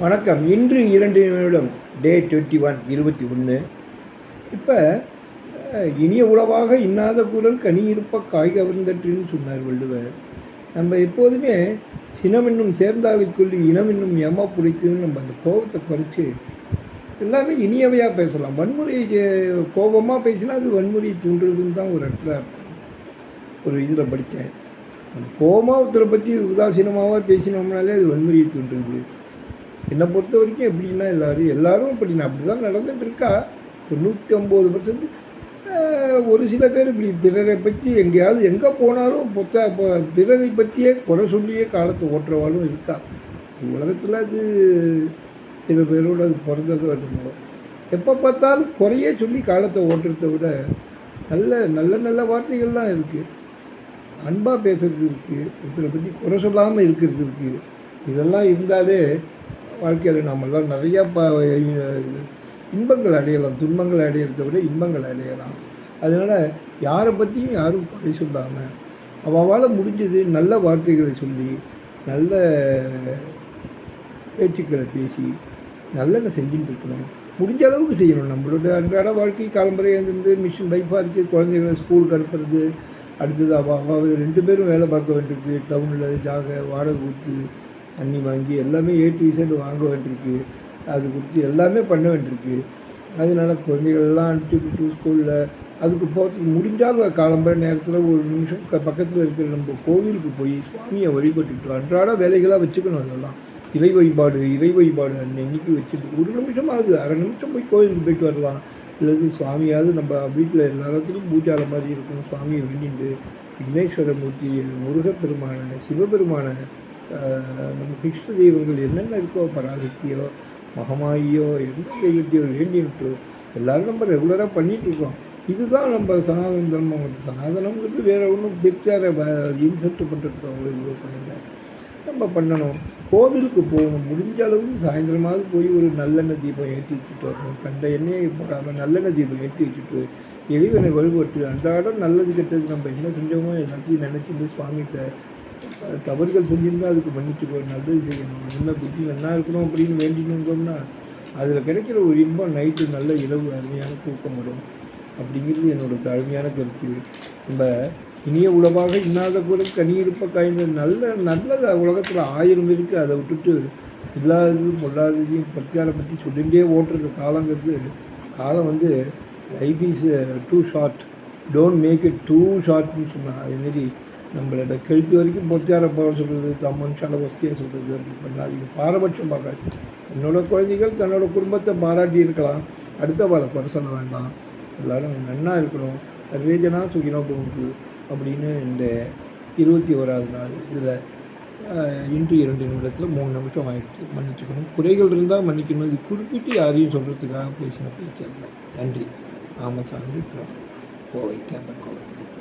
வணக்கம். இன்று இரண்டு நிமிடம் டே டுவெண்ட்டி ஒன் இருபத்தி ஒன்று இப்போ இனிய உளவாக இன்னாத குரல் கனி இருப்ப காய் கவர்ந்தற்றுன்னு சொன்னார் வள்ளுவர். நம்ம எப்போதுமே சினம் என்னும் சேர்ந்தாலைக்குள்ளி இனம் என்னும் ஏமா புடைத்துன்னு நம்ம அந்த கோபத்தை குறைச்சி எல்லாமே இனியவையாக பேசலாம். வன்முறை கோபமாக பேசினா அது வன்முறையை தூண்டுறதுன்னு தான் ஒரு இடத்துல அர்த்தம். ஒரு இதில் படித்தேன் கோபமாக ஒருத்தரை பற்றி உதாசீனமாக பேசினோம்னாலே அது வன்முறையை தூண்டுறது. என்னை பொறுத்த வரைக்கும் எப்படின்னா எல்லோரும் எல்லோரும் இப்படி நான் அப்படி தான் நடந்துட்டு இருக்கா தொண்ணூற்றி ஒம்பது பர்சன்ட் ஒரு சில பேர் இப்படி பிறரை பற்றி எங்கேயாவது எங்கே போனாலும் பொத்த பிறரை பற்றியே குறை சொல்லியே காலத்தை ஓட்டுறவாளும் இருக்கா. உலகத்தில் அது சில பேரோடு அது பிறந்தது வரணும் எப்போ பார்த்தாலும் குறையே சொல்லி காலத்தை ஓட்டுறதை விட நல்ல நல்ல நல்ல வார்த்தைகள்லாம் இருக்குது அன்பாக பேசுறது இருக்குது ஒருத்தரை பற்றி குறை சொல்லாமல் இருக்கிறது இருக்குது இதெல்லாம் இருந்தாலே வாழ்க்கையில் நம்மளால் நிறையா ப இன்பங்கள் அடையலாம். துன்பங்கள் அடையிறத விட இன்பங்கள் அடையலாம். அதனால் யாரை பற்றியும் யாரும் குறை சொல்லாமல் அவளால் முடிஞ்சது நல்ல வார்த்தைகளை சொல்லி நல்ல பேச்சுக்களை பேசி நல்லெண்ண செஞ்சுட்டு இருக்கணும். முடிஞ்ச அளவுக்கு செய்யணும். நம்மளோட அன்றாட வாழ்க்கை காலம்பரை எழுந்திருந்து மிஷின் லைஃபாக இருக்குது குழந்தைகளை ஸ்கூலுக்கு அனுப்புறது அடுத்தது அவள் ரெண்டு பேரும் வேலை பார்க்க வேண்டியிருக்கு. டவுனில் ஜாக வாடகை கொடுத்து தண்ணி வாங்கி எல்லாமே ஏ டு இசட் வாங்க வேண்டியிருக்கு. அது கொடுத்து எல்லாமே பண்ண வேண்டியிருக்கு. அதனால குழந்தைகள்லாம் அனுப்பிச்சி விட்டு ஸ்கூலில் அதுக்கு போகிறதுக்கு முடிஞ்சால் காலம்பர நேரத்தில் ஒரு நிமிஷம் க பக்கத்தில் இருக்கிற நம்ம கோவிலுக்கு போய் சுவாமியை வழிபட்டுக்கிட்டு அன்றாட வேலைகளாக வச்சுக்கணும் அதெல்லாம். இறை வழிபாடு இறை வழிபாடு அன்னைக்கு வச்சுட்டு ஒரு நிமிஷம் ஆகுது. அரை நிமிஷம் போய் கோவிலுக்கு போயிட்டு வரலாம். அல்லது சுவாமியாவது நம்ம வீட்டில் எல்லாத்துக்கும் பூஜார மாதிரி இருக்கும் சுவாமியை வேண்டிட்டு விக்னேஸ்வர மூர்த்தி முருகப்பெருமான சிவபெருமான நமக்கு நம்ம தெய்வங்கள் என்னென்ன இருக்கோ பராசக்தியோ மகமாயியோ எந்த தெய்வத்தையோ வேண்டிட்டு எல்லோரும் நம்ம ரெகுலராக பண்ணிகிட்ருக்கோம் இருக்கோம். இதுதான் நம்ம சனாதன தர்மம். வந்து சனாதனம்ங்கிறது வேறு ஒன்றும் பிரிச்சார இன்செப்ட் பண்ணுறதுக்கு அவங்க இது பண்ணல. நம்ம பண்ணணும். கோவிலுக்கு போகணும். முடிஞ்ச அளவுக்கு சாயந்தரமாவது போய் ஒரு நல்லெண்ணெய் தீபம் ஏற்றி வச்சுட்டு வரணும். கண்ட எண்ணெயை போடாமல் நல்லெண்ணெய் தீபம் ஏற்றி வச்சுட்டு இறைவனை வழிபட்டு அன்றாடம் நல்லது கெட்டது நம்ம என்ன செஞ்சோமோ எல்லாத்தையும் நினச்சிட்டு சுவாமிகிட்ட தவறுகள் செஞ்சிருந்தா அதுக்கு மன்னிச்சுக்கோ நல்லது செய்யணும். என்ன புத்தி நல்லா இருக்கணும் அப்படின்னு வேண்டினோம்னா அதில் கிடைக்கிற ஒரு இன்பம் நைட்டு நல்ல இரவு அருமையான தூக்கம் வரும். அப்படிங்கிறது என்னோட தாழ்மையான கருத்து. நம்ம இனிய உலகாக இன்னாத கூட கனி இருப்ப காய்ந்த நல்ல நல்லது உலகத்தில் ஆயிரம் இருக்குது அதை விட்டுட்டு இல்லாததும் பொல்லாததையும் பத்தியாரை பற்றி சொல்லிகிட்டே ஓட்டுறது காலங்கிறது காலம் வந்து life is too short don't make it too ஷார்ட்னு சொன்னான் அதேமாரி நம்மளோட கழுத்து வரைக்கும் பொத்தியார போக சொல்கிறது தம்மன் சால வசதியாக சொல்கிறது அப்படி பண்ணாதீங்க பாரபட்சம் பார்க்காது தன்னோட குழந்தைகள் தன்னோட குடும்பத்தை பாராட்டி இருக்கலாம். அடுத்த வாழை குறை சொல்ல வேண்டாம். எல்லாரும் நன்னா இருக்கணும். சர்வேஜனா சுகினோ போகுது அப்படின்னு இந்த இருபத்தி ஓராவது நாள் இதில் இன்று இரண்டு நிமிடத்தில் மூணு நிமிஷம் ஆயிடுச்சு. மன்னிச்சுக்கணும். குறைகள் இருந்தால் மன்னிக்கணும். இது குறிப்பிட்டு யாரையும் சொல்கிறதுக்காக பேசின பேச்சு அல்ல நன்றி ராமசாமி கோவை கேம்பர் கோவை